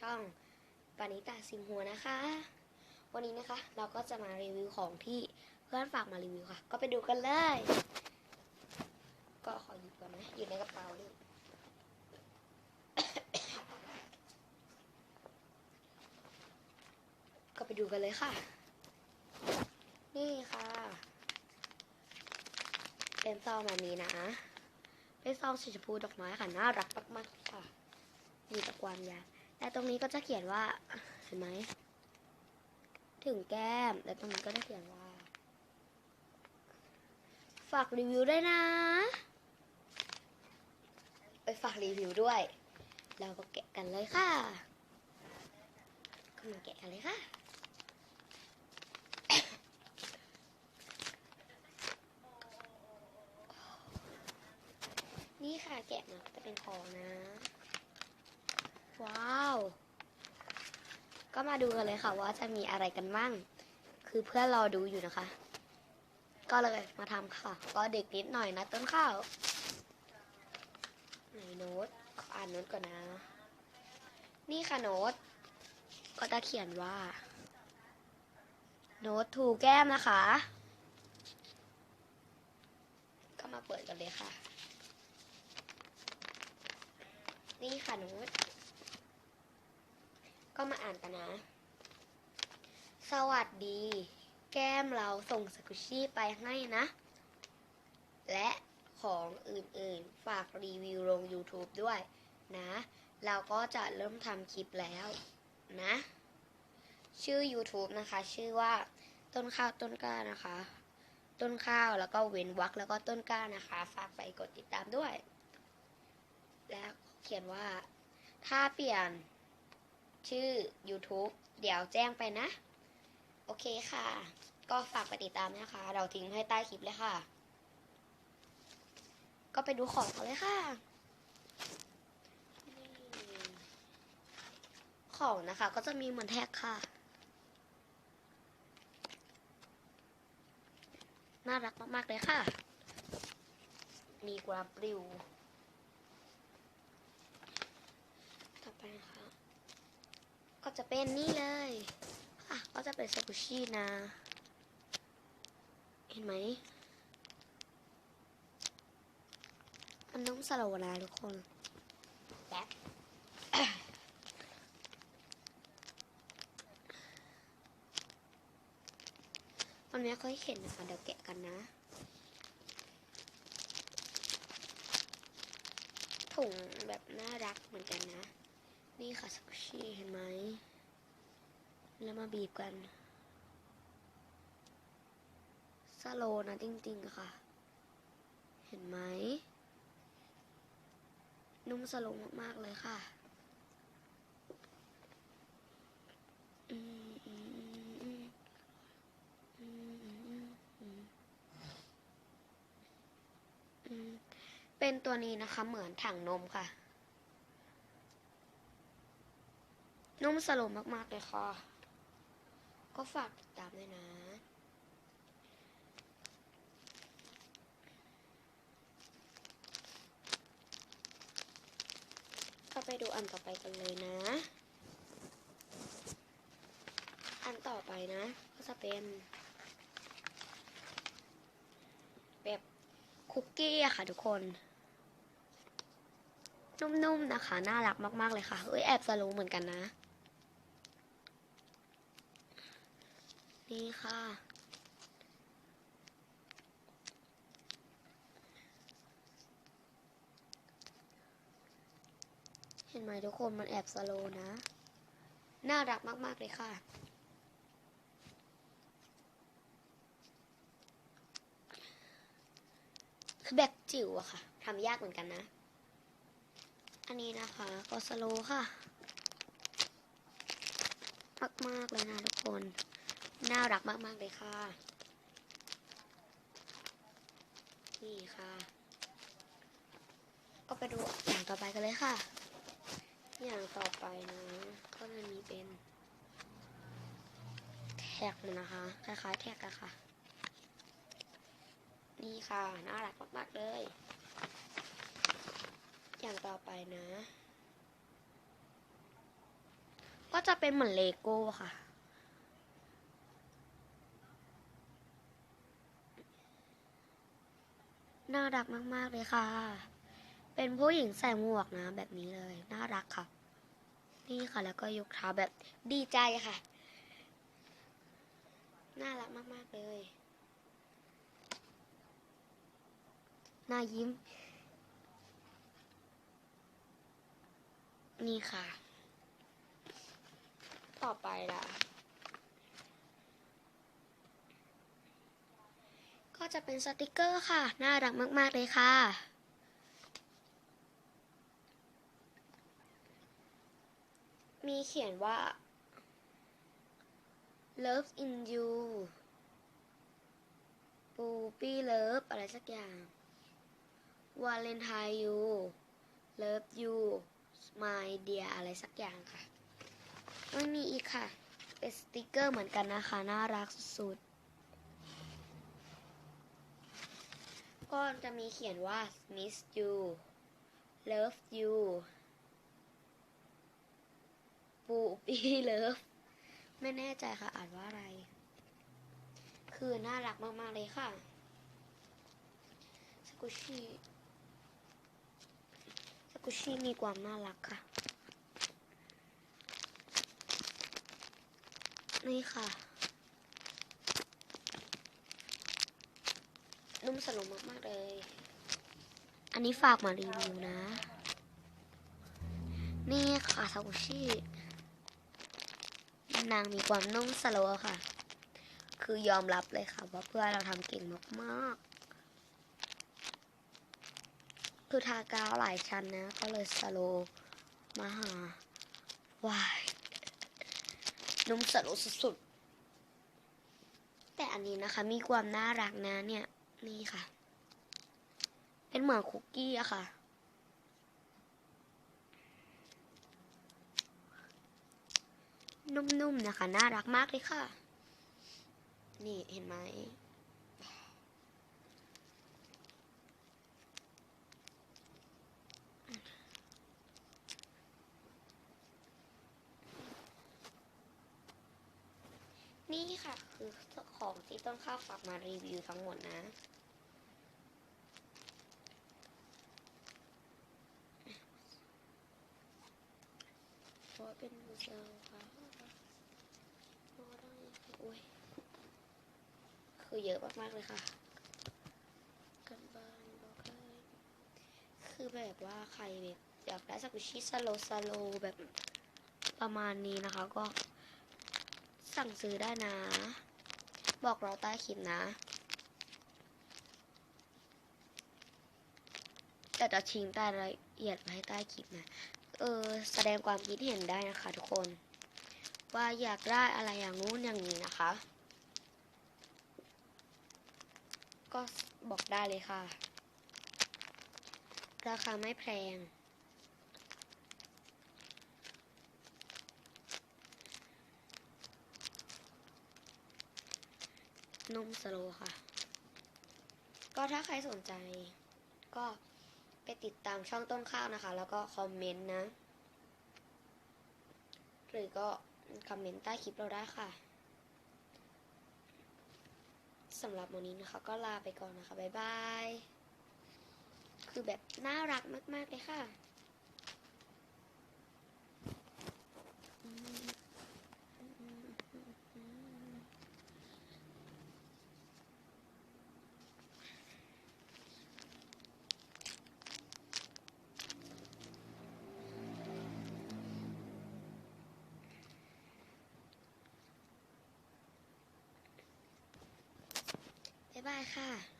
ช่องปานิตาซิมหัวนะคะ วันนี้นะคะเราก็จะมารีวิวของที่เพื่อนฝากมารีวิวค่ะ ก็ไปดูกันเลย ก็ขอหยิบก่อนนะอยู่ในกระเป๋าเลยก็ไปดูกันเลยค่ะ นี่ค่ะ เป็นซองแบบนี้นะ เป็นซองสีชมพูดอกไม้ค่ะ น่ารักมากๆค่ะ มีตะกวางยา แต่ตรงนี้ก็จะเขียนว่า เห็นไหม ถึงแก้ม และตรงนี้ก็จะเขียนว่า ฝากรีวิวด้วยนะไปฝากรีวิวด้วย เราก็แกะกันเลยค่ะก็มาแกะกันเลยค่ะนี่ค่ะแกะมาจะเป็นของนะ ว้าว ก็มาดูกันเลยค่ะว่าจะมีอะไรกันบ้าง คือเพื่อนรอดูอยู่นะคะ ก็เลยมาทำค่ะ ก็เด็กนิดหน่อยนะต้นข้าวไหนโน้ตขออ่านโน้ตก่อนนะ นี่ค่ะโน้ต ก็จะเขียนว่า โน้ตถูแก้มนะคะ ก็มาเปิดกันเลยค่ะ นี่ค่ะโน้ต ก็มาอ่านกันนะ สวัสดี แก้มเราส่งสกุชี่ไปให้นะ และของอื่นๆ ฝากรีวิวลง YouTube ด้วยนะ เราก็จะเริ่มทำคลิปแล้วนะ ชื่อ YouTube นะคะ ชื่อว่าต้นข้าวต้นกล้านะคะ ต้นข้าวแล้วก็เว้นวรรคแล้วก็ต้นกล้านะคะ ฝากไปกดติดตามด้วย และเขียนว่า ถ้าเปลี่ยน ชื่อ YouTube เดี๋ยวแจ้งไปนะ โอเคค่ะ ก็ฝากไปติดตามนะคะ เราทิ้งให้ใต้คลิปเลยค่ะ ก็ไปดูของกันเลยค่ะ ของนะคะ ก็จะมีเหมือนแท็กค่ะ น่ารักมาก ๆ เลยค่ะมีกราบริว ต่อไปนะคะ ก็จะเป็นนี่เลยค่ะ ก็จะเป็นสกุชี่นะ เห็นไหมมันนุ่มสโลว์นะทุกคน แป๊บมันไม่ค่อยเห็นนะคะ เดี๋ยวแกะกันนะ ถุงแบบน่ารักเหมือนกันนะ นี่ค่ะสุชีเห็นไหม แล้วมาบีบกันซาโลนะจริงๆค่ะ เห็นไหม นุ่มสโลมากๆเลยค่ะเป็นตัวนี้นะคะ เหมือนถังนมค่ะ นุ่มสโลว์มากๆเลยค่ะ ก็ฝากติดตามด้วยนะ ก็ไปดูอันต่อไปกันเลยนะ อันต่อไปนะ ก็จะเป็น แบบคุกกี้อะค่ะทุกคนนุ่มๆนะคะ น่ารักมาก ๆ เลยค่ะ เอ้ย แอบสโลว์เหมือนกันนะ นี่ค่ะ เห็นไหมทุกคนมันแอบสโลนะ น่ารักมาก ๆ เลยค่ะคือแบบจิ๋วอะค่ะทำยากเหมือนกันนะ อันนี้นะคะ ก็สโลค่ะมาก ๆ เลยนะทุกคน น่ารักมาก ๆ เลยค่ะ นี่ค่ะ ก็ไปดูอย่างต่อไปกันเลยค่ะ อย่างต่อไปนะ ก็จะมีเป็น แท็กมันนะคะ คล้ายๆ แท็กอะค่ะ นี่ค่ะ น่ารักมาก ๆ เลย อย่างต่อไปนะ ก็จะเป็นเหมือนเลโก้ค่ะ น่ารักมาก ๆ เลยค่ะ เป็นผู้หญิงใส่หมวกนะ แบบนี้เลย น่ารักค่ะ นี่ค่ะ แล้วก็ยกเท้าแบบดีใจค่ะ น่ารักมาก ๆ เลยน่ายิ้ม นี่ค่ะ ต่อไปล่ะ ก็ จะเป็นสติกเกอร์ค่ะ น่ารักมาก ๆ เลยค่ะ มีเขียนว่า love in you ปูปี้เลิฟอะไรสักอย่างวาเลนไทน์ยูเลิฟยู my dear อะไรสักอย่างค่ะไม่มีอีกค่ะ เป็นสติกเกอร์เหมือนกันนะคะ น่ารักสุดๆ ก็จะมีเขียนว่า miss you love you ปูปี้เลิฟไม่แน่ใจค่ะอ่านว่าอะไร คือน่ารักมาก ๆ เลยค่ะสกุชิสกุชิมีความน่ารักค่ะ นี่ค่ะ นุ่มสลมมากๆเลย อันนี้ฝากมารีวิวนะ นี่ค่ะสกุชินางมีความนุ่มสโลว์ค่ะ คือยอมรับเลยค่ะ ว่าเพื่อเราทำเก่งมากๆ คือทากาวหลายชั้นนะ ก็เลยสโลว์มาหาวายนุ่มสโลว์สุดๆ แต่อันนี้นะคะมีความน่ารักนะเนี่ย นี่ค่ะ เป็นเหมือนคุกกี้อะค่ะ นุ่มๆนะคะ น่ารักมากเลยค่ะ นี่เห็นไหม คือของที่ต้นข้าวฝากมารีวิวทั้งหมดนะ เพราะเป็นเซลล์ค่ะโอ้ย คือเยอะมากๆเลยค่ะ กันบ้านบอกเลยคือแบบว่าใครแบบอยากได้สกุชิสโลสโลแบบประมาณนี้นะคะก็สั่งซื้อได้นะ บอกเราใต้คลิปนะ แต่จะทิ้งรายละเอียดไว้ให้ใต้คลิปนะ เออ แสดงความคิดเห็นได้นะคะทุกคน ว่าอยากได้อะไรอย่างนู้นอย่างนี้นะคะ ก็บอกได้เลยค่ะ ราคาไม่แพง นุ่มสโลค่ะ ก็ถ้าใครสนใจ ก็ไปติดตามช่องต้นข้าวนะคะ แล้วก็คอมเมนต์นะ หรือก็คอมเมนต์ใต้คลิปเราได้ค่ะสำหรับวันนี้นะคะ ก็ลาไปก่อนนะคะ บ๊ายบาย คือแบบน่ารักมาก ๆ เลยค่ะ บายค่ะ